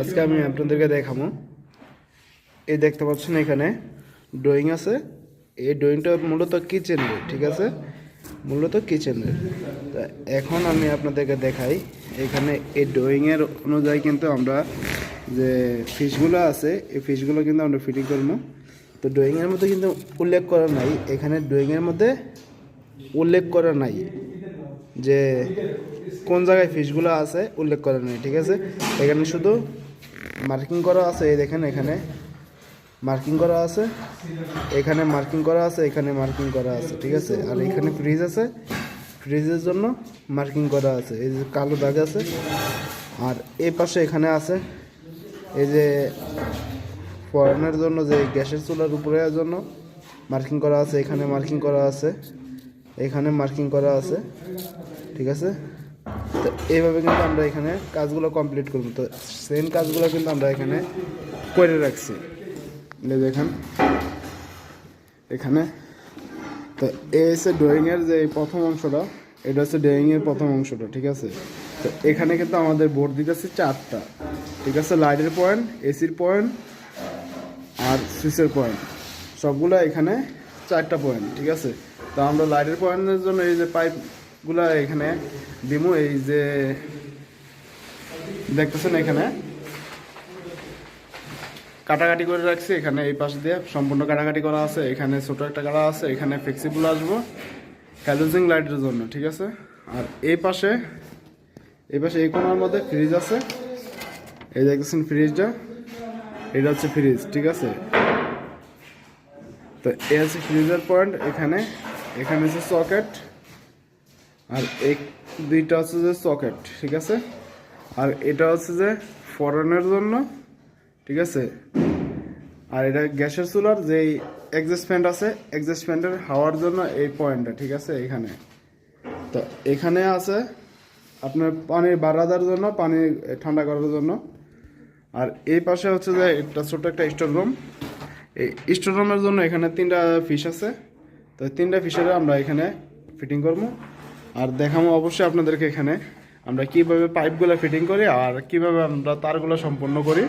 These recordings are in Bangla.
আজকে আমি আপনাদেরকে দেখাবো। এই দেখতে পাচ্ছেন এখানে ড্রয়িং আছে। এই ড্রয়িংটা মূলত কিচেনের ঠিক আছে? মূলত কিচেনের তা এখন আমি আপনাদেরকে দেখাই, এখানে এই ড্রয়িংয়ের অনুযায়ী কিন্তু আমরা যে ফিশগুলো আছে, এই ফিশগুলো কিন্তু আমরা ফিটিং করব। তো ড্রয়িংয়ের মধ্যে কিন্তু উল্লেখ করা নাই, এখানে ড্রয়িংয়ের মধ্যে উল্লেখ করা নাই। যে কোন জায়গায় ফিশগুলো আছে উল্লেখ করা নেই ঠিক আছে? এখানে শুধু মার্কিং করা আছে, এই দেখেন এখানে। মার্কিং করা আছে, এখানে মার্কিং করা আছে, এখানে মার্কিং করা আছে, ঠিক আছে? আর এখানে ফ্রিজ আছে, ফ্রিজের জন্য মার্কিং করা আছে, এই যে কালো দাগ আছে। আর এই পাশে এখানে আছে, এই যে ফরেনের জন্য যে গ্যাসের চুলার উপরে জন্য মার্কিং করা আছে, এখানে মার্কিং করা আছে, এখানে মার্কিং করা আছে। ঠিক আছে? তো এইভাবে কিন্তু আমরা এখানে কাজগুলো কমপ্লিট করব। তো সেম কাজগুলো কিন্তু আমরা এখানে করে রাখছি। দেখেন, এখানে। তো এ হচ্ছে ড্রয়িংয়ের যে প্রথম অংশটা, এটা হচ্ছে ড্রয়িংয়ের প্রথম অংশটা, ঠিক আছে? তো এখানে কিন্তু আমাদের বোর্ড দিতেছে চারটা, ঠিক আছে? লাইটের পয়েন্ট এসির পয়েন্ট আর সুইচের পয়েন্ট সবগুলো এখানে চারটা পয়েন্ট ঠিক আছে? তো আমরা লাইটের পয়েন্টের জন্য এই যে পাইপগুলো এখানে দিমু, এই যে দেখতেছেন এখানে। কাটাকাটি করে রাখছি, এখানে এই পাশ দিয়ে সম্পূর্ণ কাটাকাটি করা আছে, এখানে ছোট একটা কাটা আছে, এখানে ফ্লেক্সিবল আসব হ্যালোজিং লাইটের জন্য, ঠিক আছে? আর এই পাশে এই পাশে এই কোনার মধ্যে ফ্রিজ আছে, এই দেখতেছেন ফ্রিজটা এটা হচ্ছে ফ্রিজ ঠিক আছে? তো এ হচ্ছে ফ্রিজের পয়েন্ট এখানে এখানে হচ্ছে সকেট আর এক, দুইটা হচ্ছে যে সকেট ঠিক আছে? আর এটা হচ্ছে যে ফরেনের জন্য, ঠিক আছে? আর এটা গ্যাসের চুলার যে এক্সস্ট ফ্যান আছে ফ্যানের হাওয়ার জন্য এই পয়েন্টটা ঠিক আছে? এখানে। তো এখানে আছে আপনার পানির বারাদার জন্য, পানি ঠান্ডা করার জন্য। আর এই পাশে হচ্ছে যে একটা ছোট একটা স্টোর রুম এই স্টোর রুমের জন্য এখানে তিনটা ফিশ আছে। তো তিনটা ফিশের আমরা এখানে ফিটিং করব। আর দেখাবো অবশ্যই আপনাদেরকে এখানে। আমরা কীভাবে পাইপগুলো ফিটিং করি আর কীভাবে আমরা তারগুলো সম্পন্ন করি।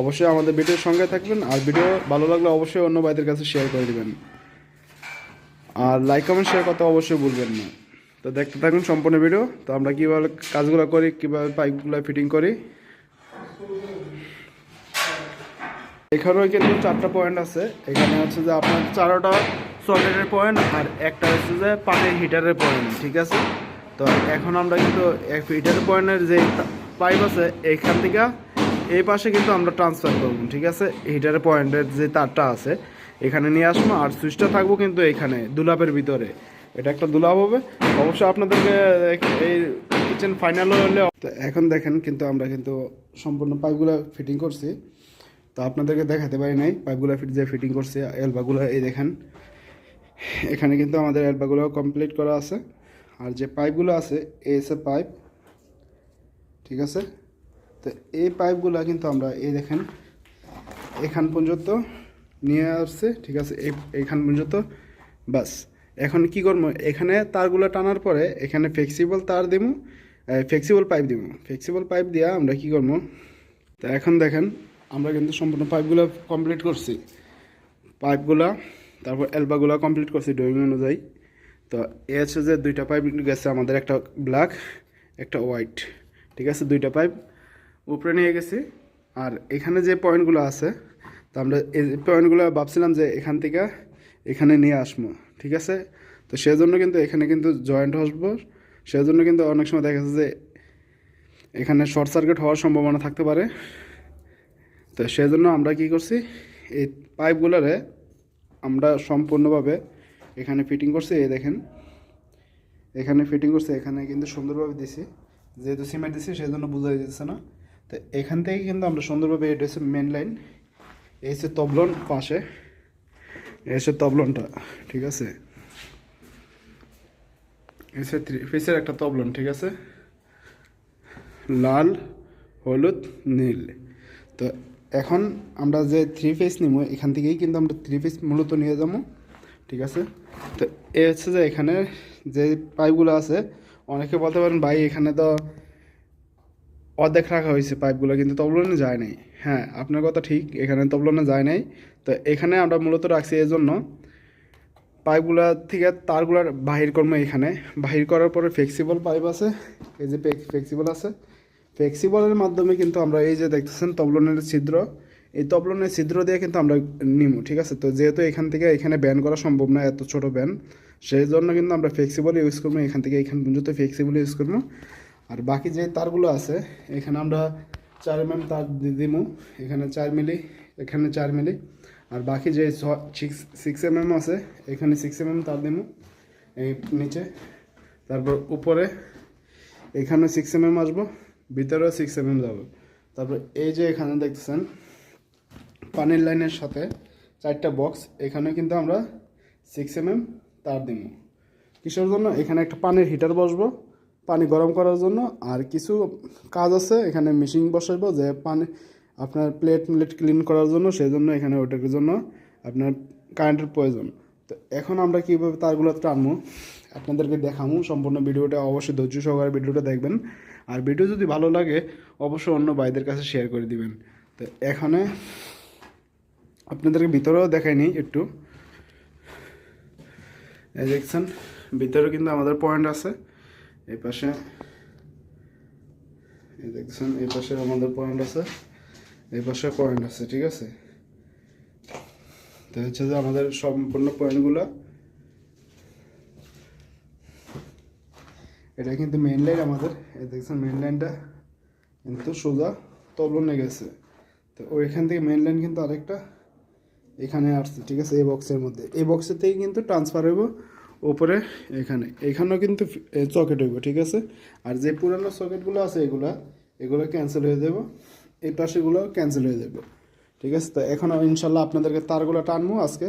অবশ্যই আমাদের ভিডিওর সঙ্গে থাকবেন আর ভিডিও ভালো লাগলে অবশ্যই অন্য ভাইদের কাছে শেয়ার করে দেবেন। আর লাইক কমেন্ট শেয়ার করতে অবশ্যই ভুলবেন না। তো দেখতে থাকুন সম্পূর্ণ ভিডিও। তো আমরা কীভাবে কাজগুলো করি, কীভাবে পাইপগুলো ফিটিং করি। এখানেও কিন্তু চারটা পয়েন্ট আছে। এখানে হচ্ছে যে আপনার চারোটা সকেটের পয়েন্ট আর একটা হচ্ছে যে পানির হিটারের পয়েন্ট ঠিক আছে? তো এখন আমরা কিন্তু হিটারের পয়েন্টের যে পাইপ আছে এখান থেকে এই পাশে কিন্তু আমরা ট্রান্সফার করব, ঠিক আছে? হিটারের পয়েন্টের যে তারটা আছে, এখানে নিয়ে আসব আর সুইচটা থাকব কিন্তু এখানে, দুলাপের ভিতরে। এটা একটা দুলাপ হবে। অবশ্যই আপনাদেরকে এই কিচেন ফাইনাল হলে তো এখন দেখেন কিন্তু আমরা কিন্তু সম্পূর্ণ পাইপগুলো ফিটিং করছি। তো আপনাদেরকে দেখাতে পারি নাই পাইপগুলো ফিট যে ফিটিং করছে এলবাগুলো এই দেখেন। এখানে কিন্তু আমাদের এলবাগুলো কমপ্লিট করা আছে। আর যে পাইপগুলো আছে এই এসে পাইপ ঠিক আছে? তো এই পাইপগুলো কিন্তু আমরা, এই দেখেন, এখান পর্যন্ত নিয়ে আসছে, ঠিক আছে? এই এইখান পর্যন্ত বাস এখন কি করব? এখানে তারগুলো টানার পরে এখানে ফ্লেক্সিবল তার দিব ফ্লেক্সিবল পাইপ দিব। ফ্লেক্সিবল পাইপ দিয়া আমরা কি করব? তো এখন দেখেন, আমরা কিন্তু সম্পূর্ণ পাইপগুলো কমপ্লিট করছি। পাইপগুলা তারপর এলবাগুলো কমপ্লিট করছি ড্রয়িং অনুযায়ী। তো এ হচ্ছে যে দুইটা পাইপ গেছে আমাদের, একটা ব্ল্যাক একটা হোয়াইট ঠিক আছে? দুইটা পাইপ উপরে নিয়ে গেছি। আর এখানে যে পয়েন্টগুলো আছে, তো আমরা এই পয়েন্টগুলো ভাবছিলাম যে এখান থেকে এখানে নিয়ে আসব, ঠিক আছে? তো সেজন্য কিন্তু এখানে কিন্তু জয়েন্ট আসব সেজন্য কিন্তু অনেক সময় দেখা যাচ্ছে যে এখানে শর্ট সার্কিট হওয়ার সম্ভাবনা থাকতে পারে। তো সেজন্য আমরা কি করছি, এই পাইপগুলোরে আমরা সম্পূর্ণভাবে এখানে ফিটিং করছি, এই দেখেন। এখানে ফিটিং করছে, এখানে কিন্তু সুন্দরভাবে দিছি। যেহেতু সিমেন্ট দিছি সেই জন্য বোঝা যাচ্ছে না। তো এখান থেকে কিন্তু আমরা সুন্দরভাবে এটা হচ্ছে মেন লাইন এই হচ্ছে তবলন পাশে, এই হচ্ছে তবলনটা, ঠিক আছে? হচ্ছে থ্রি পিসের একটা তবলন, ঠিক আছে? লাল, হলুদ, নীল। তো এখন আমরা যে থ্রি ফেস নিব এখান থেকেই কিন্তু আমরা থ্রি ফেস মূলত নিয়ে যাব ঠিক আছে? তো এ হচ্ছে যে এখানে যে পাইপগুলো আছে, অনেকে বলতে পারেন, ভাই, এখানে তো অর্ধেক রাখা হয়েছে পাইপগুলো কিন্তু তবলনে যায় নাই। হ্যাঁ আপনার কথা ঠিক, এখানে তবলনে যায় নাই। তো এখানে আমরা মূলত রাখছি এই জন্য পাইপগুলা থেকে তারগুলার বাহির করব এখানে। বাহির করার পরে ফ্লেক্সিবল পাইপ আছে, এই যে ফ্লেক্সিবল আছে ফ্লেক্সিবলের মাধ্যমে কিন্তু আমরা এই যে দেখতেছেন তবলনের ছিদ্র, এই তবলনের ছিদ্র দিয়ে কিন্তু আমরা নিমু, ঠিক আছে? তো যেহেতু এখান থেকে এখানে ব্যান করা সম্ভব না, এত ছোট ব্যান সেই জন্য কিন্তু আমরা ফ্লেক্সিবল ইউজ করব, এখান থেকে এখান পর্যন্ত ফ্লেক্সিবল ইউজ করব। আর বাকি যে তারগুলো আছে, এখানে আমরা চার এম এম তার দিমু, এখানে চার মিলি এখানে চার মিলি আর বাকি যে সিক্স এম এম আছে, এখানে সিক্স এম এম তার দিমু, এই নিচে, তারপর উপরে, এখানে সিক্স এম এম আসব ভিতরেও সিক্স এম এম যাব তারপর এই যে এখানে দেখতেছেন, পানির লাইনের সাথে চারটা বক্স এখানে কিন্তু আমরা সিক্স এম এম তার দিব কিসের জন্য? এখানে একটা পানির হিটার বসবো, পানি গরম করার জন্য। আর কিছু কাজ আছে, এখানে মেশিন বসাবো যে পানি, আপনার প্লেট প্লেট ক্লিন করার জন্য সেই জন্য এখানে ওটার জন্য আপনার কারেন্টের প্রয়োজন। তো এখন আমরা কীভাবে তারগুলো টানবো? আপনাদেরকে দেখাবো সম্পূর্ণ ভিডিওটা অবশ্যই ধৈর্য সহকারে ভিডিওটা দেখবেন। আর ভিডিও যদি ভালো লাগে, অবশ্যই অন্য ভাইদের কাছে শেয়ার করে দিবেন। তো এখানে আপনাদেরকে ভিতরেও দেখাইনি একটু। দেখছেন ভিতরে কিন্তু আমাদের পয়েন্ট আছে। এই পাশে দেখছেন, এই পাশে আমাদের পয়েন্ট আছে। এই পাশে পয়েন্ট আছে, ঠিক আছে? তো হচ্ছে যে আমাদের সম্পূর্ণ পয়েন্টগুলো এটা কিন্তু মেন লাইন আমাদের। দেখছেন মেন লাইনটা কিন্তু সোজা তবলনে গেছে। তো ওইখান থেকে মেন লাইন কিন্তু আরেকটা এখানে আসছে, ঠিক আছে? এই বক্সের মধ্যে। এই বক্সের থেকে কিন্তু ট্রান্সফার হইব ওপরে এখানে। এখানেও কিন্তু সকেট হইব, ঠিক আছে? আর যে পুরানো সকেটগুলো আছে এগুলা, এগুলো ক্যান্সেল হয়ে যাব এই পাশেগুলো ক্যান্সেল হয়ে যাবে ঠিক আছে? তো এখন ইনশাল্লাহ আপনাদেরকে তারগুলো টানবো আজকে।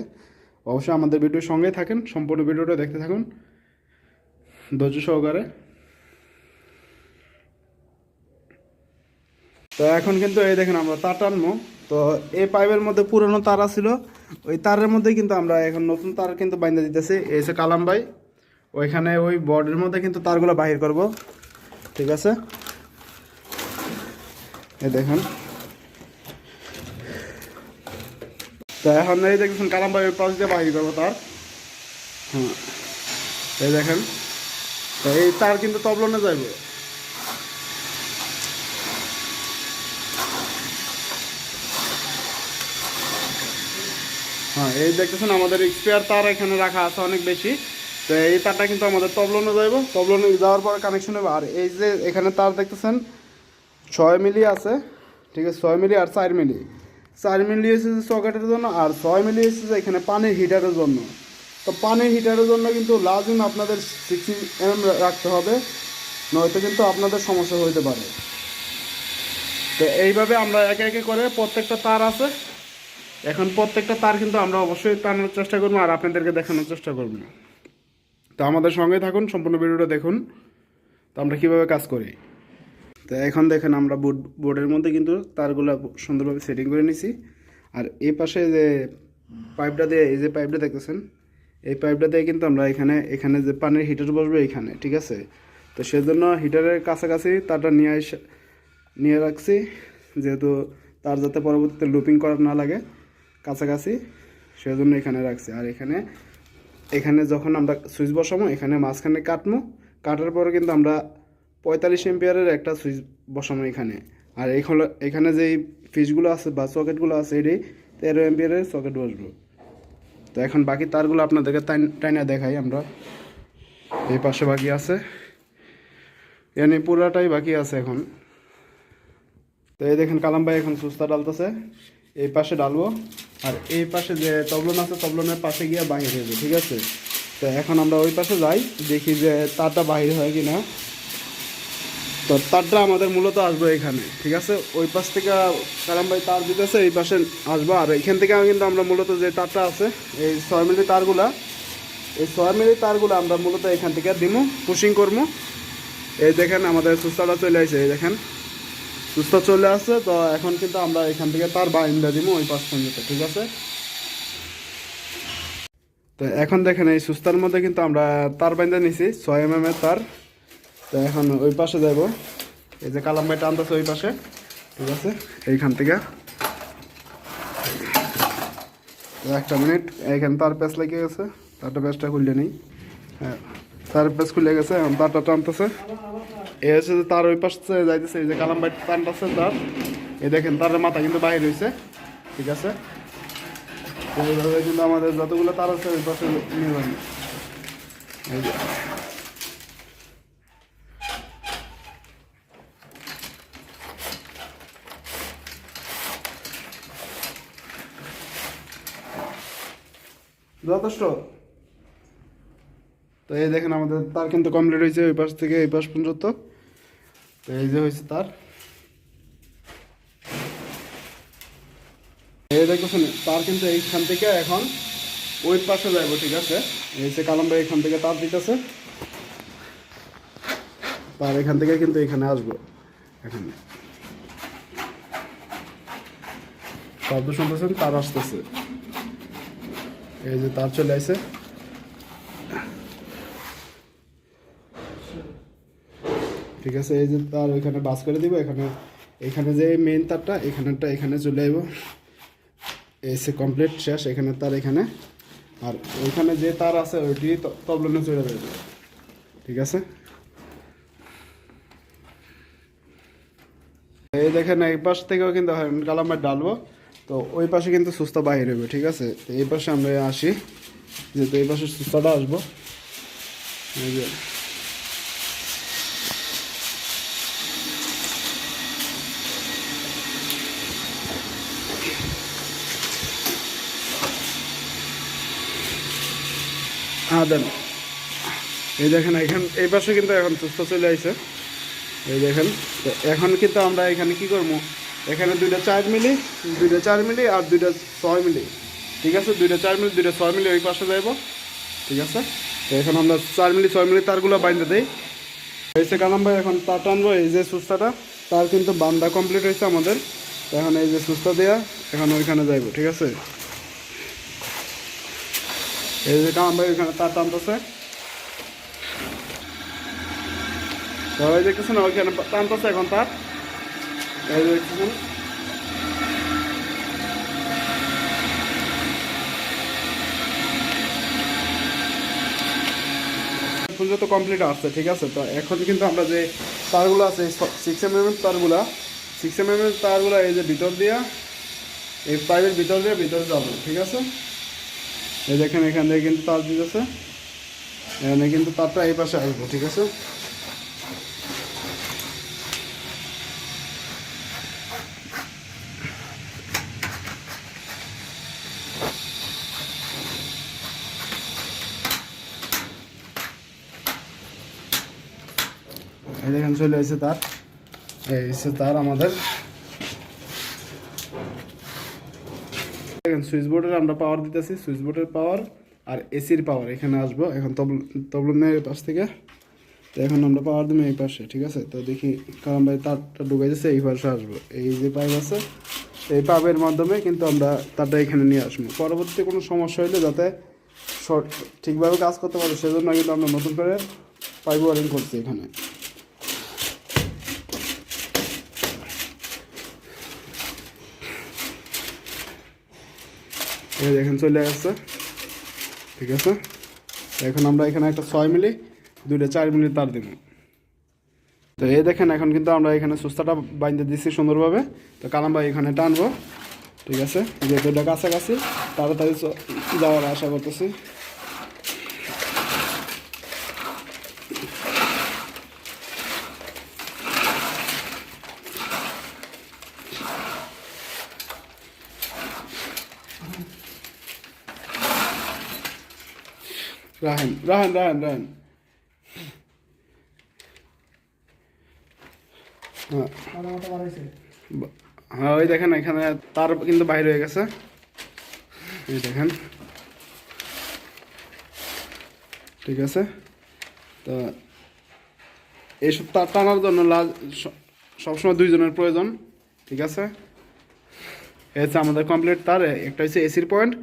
অবশ্যই আমাদের ভিডিওর সঙ্গেই থাকেন। সম্পূর্ণ ভিডিওটা দেখতে থাকুন। ধৈর্য সহকারে। তো এখন কিন্তু এই দেখেন আমরা তার টানবো। তো এই পাইপের মধ্যে পুরনো তার ছিল ওই তারের মধ্যে কিন্তু আমরা এখন নতুন তার কিন্তু বাইন্দা দিতেছি। যে কালাম ভাই, ওইখানে ওই বর্ডের মধ্যে কিন্তু তারগুলো বাহির করব। ঠিক আছে? এই দেখেন। তো এখন এই দেখছেন কালাম ভাই ওই পাশ দিয়ে বাহির করব তার। হ্যাঁ এই দেখেন। এই তার কিন্তু তবলনে যাইবে। হ্যাঁ এই দেখতেছেন আমাদের স্পেয়ার তার এখানে রাখা আছে অনেক বেশি। তো এই তারটা কিন্তু আমাদের তবলনে যাইব। তবলনে যাওয়ার পর কানেকশন হবে। আর এই যে এখানে তার দেখতেছেন, ছয় মিলি আছে, ঠিক আছে, ছয় মিলি আর চার মিলি। চার মিলি এসেছে সকেটের জন্য, আর ছয় মিলি এসেছে এখানে পানির হিটারের জন্য। তো পানির হিটারের জন্য কিন্তু লাজিম আপনাদের সিক্সটি এম রাখতে হবে, নয়তো কিন্তু আপনাদের সমস্যা হইতে পারে। তো এইভাবে আমরা একে একে করে প্রত্যেকটা তার আছে। এখন প্রত্যেকটা তার কিন্তু আমরা অবশ্যই টানানোর চেষ্টা করব আর আপনাদেরকে দেখানোর চেষ্টা করব। তো আমাদের সঙ্গে থাকুন, সম্পূর্ণ ভিডিওটা দেখুন। তো আমরা কীভাবে কাজ করি? তো এখন দেখেন আমরা বোর্ড, বোর্ডের মধ্যে কিন্তু তারগুলো সুন্দরভাবে সেটিং করে নিছি। আর এই পাশে যে পাইপটা দিয়ে, এই যে পাইপটা দেখতেছেন এই পাইপটা দিয়ে কিন্তু আমরা এখানে এখানে যে পানির হিটার বসবে এখানে, ঠিক আছে? তো সেজন্য হিটারের কাছাকাছি তারটা নিয়ে এসে নিয়ে রাখছি, যেহেতু তার যাতে পরবর্তীতে লুপিং করা না লাগে, কাছাকাছি, সেজন্য এখানে রাখছি। আর এখানে এখানে যখন আমরা সুইচ বসাবো এখানে মাঝখানে কাটবো কাটার পরে কিন্তু আমরা পঁয়তাল্লিশ এম্পিয়ারের একটা সুইচ বসাবো এখানে। আর এখানে এখানে যেই ফিসগুলো আছে বা সকেটগুলো আছে, এটি তেরো এম্পিয়ারের সকেট বসবো। তো এখন বাকি তারগুলো আপনাদেরকে টাইনা দেখাই আমরা। এই পাশে বাকি আছে। এনে পুরাটাই বাকি আছে এখন। তো এই দেখেন কালাম ভাই এখন সুস্তা ডালতেছে। এই পাশে ডালবো। আর এই পাশে যে তবলন আছে, তবলনের পাশে গিয়ে বাহির হয়ে ঠিক আছে? তো এখন আমরা ওই পাশে যাই, দেখি যে তারটা বাহির হয় কি না তো তারটা আমাদের মূলত আসবে এখানে, ঠিক আছে? ওই পাশ থেকে কালাম ভাই তার দিতেছে, এই পাশে আসব। আর এখান থেকে কিন্তু আমরা মূলত যে তারটা আছে, এই ছয় মিলি তারগুলা, এই ছয় মিলি তারগুলো আমরা মূলত এখান থেকে দিমু পুশিং করব এই দেখেন আমাদের সুস্তাটা চলে আসছে এই দেখেন। সুস্থ চলে আসছে, তো এখন কিন্তু আমরা এখান থেকে তার বাইন্দা দিব ওই পাঁচ পর্যন্ত, ঠিক আছে? তো এখন দেখেন এই সুস্তার মধ্যে কিন্তু আমরা তার বাইন্দা নিছি, ছয় এম এর তার। তো এখন ওই পাশে যাব। এই যে কালাম ভাই টানতেছে ওই পাশে। ঠিক আছে? এইখান থেকে। একটা মিনিট, এইখানে তার প্যাচ লেগে গেছে। তারটা প্যাচটা খুললে নেই। হ্যাঁ তার প্যাচ খুলে গেছে, এখন তারটা টানতেছে। এই হচ্ছে যে তার ওই পাশে যাইতেছে, এই যে কালাম ভাই টানতেছে তার। এই দেখেন, তার মাথা কিন্তু বাইরে হয়েছে ঠিক আছে? এইভাবে কিন্তু আমাদের যতগুলো তার আছে, ওই পাশে নিয়ে যাবে। এই যে। যথেষ্ট। তো এই দেখেন আমাদের তার কিন্তু কমপ্লিট হয়েছে ওই পাশ থেকে, এই পাশ পর্যন্ত। তো এই যে হয়েছে তার। এই দেখতেছেন, তার কিন্তু এইখান থেকে এখন ওই পাশে যাব ঠিক আছে? এই যে কালাম্বা এখান থেকে তার দিতেছে। তার এখান থেকে কিন্তু এখানে আসব। এখানে। শব্দ শুনতেছেন, তার আসতেছে। এই যে তার চলে আসে ঠিক আছে, এই যে তার ওইখানে বাস করে দিব, এখানে এখানে যে মেইন তারটা, এখানেরটা এখানে চলে আসব এসে কমপ্লিট শেষ, এখানে তার এখানে। আর ওইখানে যে তার আছে, ওইটি তবলনে চলে যাবে। ঠিক আছে? এই দেখেন এই পাশ থেকেও কিন্তু কালামার ডালবো তো ওই পাশে কিন্তু সুস্থ বাহির হবে ঠিক আছে? তো এই পাশে আমরা আসি। যেহেতু এই পাশে সুস্থটা আসব। হ্যাঁ দেন। এই দেখেন, এখান এই পাশে কিন্তু এখন সুস্থ চলে আসছে এই দেখেন, তো এখন কিন্তু আমরা এখানে কি করব? এখানে দুইটা চার মিলি, দুইটা চার মিলি আর দুইটা ছয় মিলি। ঠিক আছে? দুইটা চার মিলি, দুইটা ছয় মিলি ওই পাশে যাইব। ঠিক আছে? তো এখন আমরা চার মিলি, ছয় মিলি তারগুলো বাইন্দে দিই। হয়েছে কালাম ভাই এখন তার টানবো, এই যে সুস্থাটা তার কিন্তু বান্দা কমপ্লিট হয়েছে আমাদের। এখন এই যে সুস্থা দেওয়া এখন ওইখানে যাইব, ঠিক আছে? এই যে কালাম ভাই ওইখানে তার টানতেছে। সবাই দেখতেছেন ওইখানে টানতেছে এখন তার। পর্যন্ত কমপ্লিট আসছে ঠিক আছে? তো এখন কিন্তু আমরা যে তারগুলো আছে সিক্স এম এম তারগুলা সিক্স এম এম তারগুলো এই যে ভিতর দিয়া, এই পাইপের ভিতর দিয়ে ভিতরে যাব, ঠিক আছে? এই দেখেন এখান থেকে কিন্তু তার দিতেছে। এখানে কিন্তু তারটা এই পাশে আসব, ঠিক আছে? চলে এসেছে তার এসে তার আমাদের। দেখেন সুইচ বোর্ডের আমরা পাওয়ার দিতেছি সুইচ বোর্ডের পাওয়ার আর এসির পাওয়ার এখানে আসব। এখন তবল তবল তবলনের পাশ থেকে। তো এখন আমরা পাওয়ার দিবো এই পাশে, ঠিক আছে? তো দেখি, কারণ ভাই তারটা ঢুকে যাচ্ছে এই পাশে আসব। এই যে পাইপ আছে, এই পাইপের মাধ্যমে কিন্তু আমরা তারটা এখানে নিয়ে আসব। পরবর্তী কোনো সমস্যা হলে যাতে শর্ট ঠিকভাবে কাজ করতে পারে, সেজন্য কিন্তু আমরা নতুন করে পাইপ ওয়ারিং করছি এখানে। এই দেখেন চলে আসছে। ঠিক আছে? এখন আমরা এখানে একটা ছয় মিলি, দুইটা চার মিলি তার দিব। তো এই দেখেন, এখন কিন্তু আমরা এখানে সুস্থাটা বাইন্দে দিচ্ছি সুন্দরভাবে। তো কালাম ভাই এখানে টানবো। ঠিক আছে? যেহেতু এটা কাছাকাছি, তাড়াতাড়ি যাওয়ার আশা করতেছি। রাহেন রাহেন রাহেন রাহেন হ্যাঁ ওই দেখেন এখানে তার কিন্তু বাইরে হয়ে গেছে। এই দেখেন। ঠিক আছে? তো এইসব তার টানার জন্য লাজ সবসময় দুইজনের প্রয়োজন। ঠিক আছে? হচ্ছে আমাদের কমপ্লিট তার। একটা হচ্ছে এসির পয়েন্ট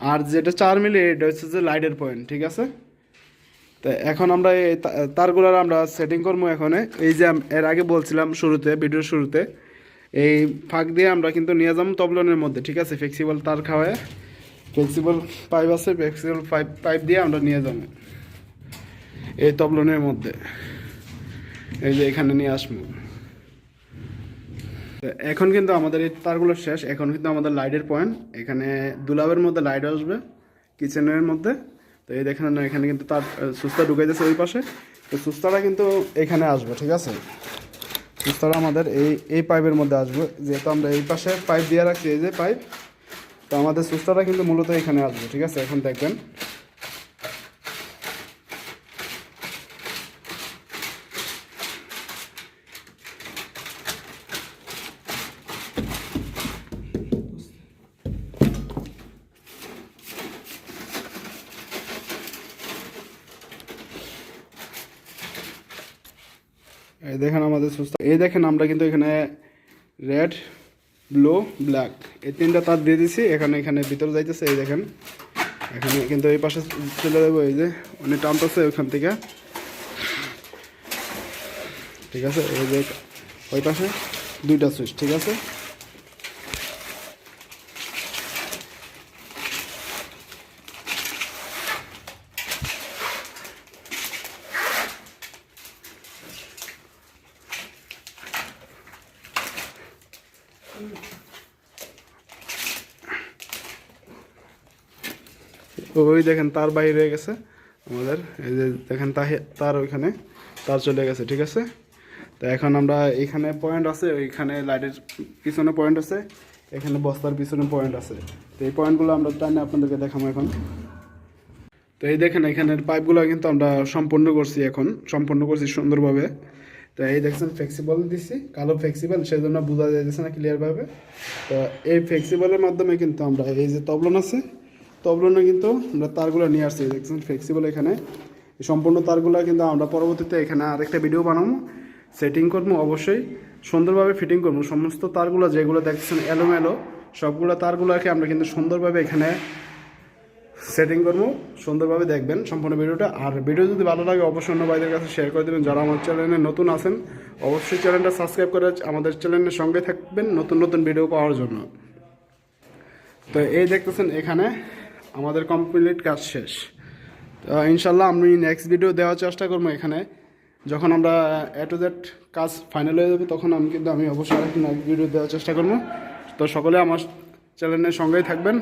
আর যেটা চার মিলি, এটা হচ্ছে যে লাইটের পয়েন্ট ঠিক আছে? তো এখন আমরা এই তারগুলার আমরা সেটিং করব এখন এই যে এর আগে বলছিলাম শুরুতে ভিডিওর শুরুতে, এই ফাঁক দিয়ে আমরা কিন্তু নিয়ে যাব তবলনের মধ্যে, ঠিক আছে? ফ্লেক্সিবল তার খাওয়ায় ফ্লেক্সিবল পাইপ আছে ফ্লেক্সিবল পাইপ পাইপ দিয়ে আমরা নিয়ে যাব এই তবলনের মধ্যে। এই যে এখানে নিয়ে আসব। তো এখন কিন্তু আমাদের এই তারগুলো শেষ। এখন কিন্তু আমাদের লাইটের পয়েন্ট এখানে দুলাবের মধ্যে লাইট আসবে কিচেনের মধ্যে। তো এই দেখেন না, এখানে কিন্তু তার সুস্তা ঢুকাইতেছে ওই পাশে। তো সুস্তাটা কিন্তু এখানে আসবে, ঠিক আছে? সুস্তাটা আমাদের এই এই পাইপের মধ্যে আসবে। যেহেতু আমরা এই পাশে পাইপ দিয়ে রাখছি, এই যে পাইপ তো আমাদের সুস্তাটা কিন্তু মূলত এখানে আসবে, ঠিক আছে? এখন দেখবেন। দেখেন আমাদের সুস্থ। এই দেখেন আমরা কিন্তু এখানে রেড ব্লু ব্ল্যাক এই তিনটা তার দিয়ে দিছি, এখানে এখানে, ভিতরে যাইতেছে, এই দেখেন। এখানে কিন্তু এই পাশে চলে যাব, এই যে অনেক টানতেছে ওইখান থেকে। ঠিক আছে? এই যে ওই পাশে দুইটা সুইচ ঠিক আছে? ওই দেখেন তার বাইরে হয়ে গেছে। আমাদের এই যে দেখেন তার ওইখানে, তার চলে গেছে, ঠিক আছে? তো এখন আমরা এখানে পয়েন্ট আছে, ওইখানে লাইটের পিছনে পয়েন্ট আছে, এখানে বস্তার পিছনে পয়েন্ট আছে। তো এই পয়েন্টগুলো আমরা টানে আপনাদেরকে দেখাবো এখন। তো এই দেখেন এখানের পাইপগুলো কিন্তু আমরা সম্পূর্ণ করছি এখন, সম্পূর্ণ করছি সুন্দরভাবে। তো এই দেখছেন ফ্লেক্সিবল দিছি, কালো ফ্লেক্সিবল সেই জন্য বোঝা যাইতেছে না ক্লিয়ারভাবে তো এই ফ্লেক্সিবলের মাধ্যমে কিন্তু আমরা এই যে তবলন আছে তবলনে কিন্তু আমরা তারগুলো নিয়ে আসছি, দেখছেন ফ্লেক্সিবল এখানে। এই সম্পূর্ণ তারগুলো কিন্তু আমরা পরবর্তীতে এখানে আরেকটা ভিডিও বানাবো। সেটিং করব, অবশ্যই। সুন্দরভাবে ফিটিং করব। সমস্ত তারগুলো যেগুলো দেখছেন এলোমেলো, সবগুলো তারগুলোকে আমরা কিন্তু সুন্দরভাবে এখানে সেটিং করব। সুন্দরভাবে দেখবেন সম্পূর্ণ ভিডিওটা। আর ভিডিও যদি ভালো লাগে, অবশ্যই অন্য ভাইদের কাছে শেয়ার করে দেবেন। যারা আমার চ্যানেলে নতুন আছেন, অবশ্যই চ্যানেলটা সাবস্ক্রাইব করে আমাদের চ্যানেলের সঙ্গে থাকবেন নতুন নতুন ভিডিও পাওয়ার জন্য। তো এই দেখতেছেন এখানে আমাদের কমপ্লিট কাজ শেষ। তো ইনশাল্লাহ আমি নেক্সট ভিডিও দেওয়ার চেষ্টা করব এখানে। যখন আমরা এ টু জেড কাজ ফাইনাল হয়ে যাবে, তখন আমি কিন্তু, আমি অবশ্যই আরেকটি নেক্সট ভিডিও দেওয়ার চেষ্টা করব। তো সকলে আমার চ্যানেলের সঙ্গেই থাকবেন।